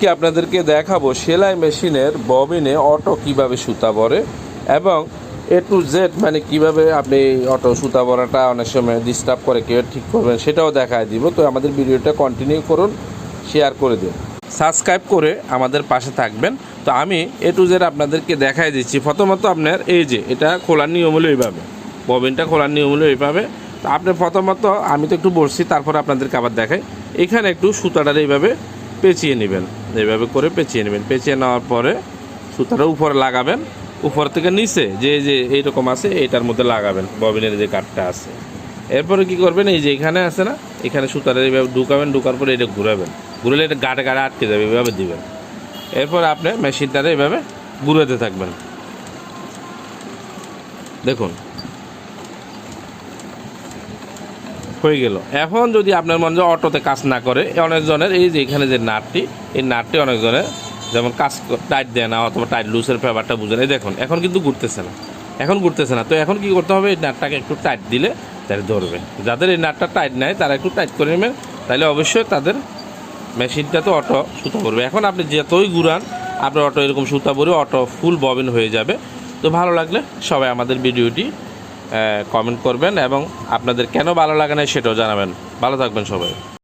আজকে আপনাদেরকে দেখাবো সেলাই মেশিনের ববিনে অটো কীভাবে সুতা ভরে এবং এ টু জেড মানে কীভাবে আপনি অটো সুতা ভরাটা অনেক সময় ডিস্টার্ব করে, কেউ ঠিক করবেন সেটাও দেখায় দিব। তো আমাদের ভিডিওটা কন্টিনিউ করুন শেয়ার করে দিন। সাবস্ক্রাইব করে আমাদের পাশে থাকবেন। তো আমি এ টু জেড আপনাদেরকে দেখাই দিচ্ছি। প্রথমত আপনার এই যে, এটা খোলার নিয়ম হলো এইভাবে। ববিনটা খোলার নিয়ম হলো এইভাবে। তো আপনি প্রথমত, আমি তো একটু বলছি, তারপর আপনাদেরকে আবার দেখাই। এখানে একটু সুতাটা এইভাবে পেঁচিয়ে নেবেন। এইভাবে করে পেঁচিয়ে নেবেন। পেঁচিয়ে নেওয়ার পরে সুতাটা উপরে লাগাবেন। উপর থেকে নিচে যে যে এইরকম আছে, এইটার মধ্যে লাগাবেন। ববিনের যে কাঠটা আছে। এরপরে কি করবেন? এই যে এখানে আছে না, এখানে সুতাটা এইভাবে ঢুকাবেন, ঢুকার পরে এটা ঘুরাবেন। ঘুরালে এটা গাটে গাটে আটকে যাবে, এইভাবে দিবেন। এরপর আপনি মেশিনটারে এইভাবে ঘুরাতে থাকবেন। দেখুন হয়ে গেল। এখন যদি আপনার মনে হয় অটোতে কাজ না করে অনেকজনের এই যে এখানে যে নাটটি, এই নাটটি অনেকজনের যেমন কাজ টাইট দেয় না অথবা টাইট লুজের ব্যাপারটা বুঝে এই দেখুন, এখন কিন্তু ঘুরতেছে না। এখন ঘুরতেছে না। তো এখন কি করতে হবে? এই নাটটাকে একটু টাইট দিলে তাহলে ধরবে। যাদের এই নাটটা টাইট নেয় তারা একটু টাইট করে নেবেন। তাহলে অবশ্যই তাদের মেশিনটা তো অটো সুতা করবে এখন আপনি যতই ঘুরান, আপনার অটো এরকম সুতা পরে অটো ফুল ববিন হয়ে যাবে। তো ভালো লাগলে সবাই আমাদের ভিডিওটি কমেন্ট করবেন এবং আপনাদের কেন ভালো লাগে না সেটাও জানাবেন। ভালো থাকবেন সবাই।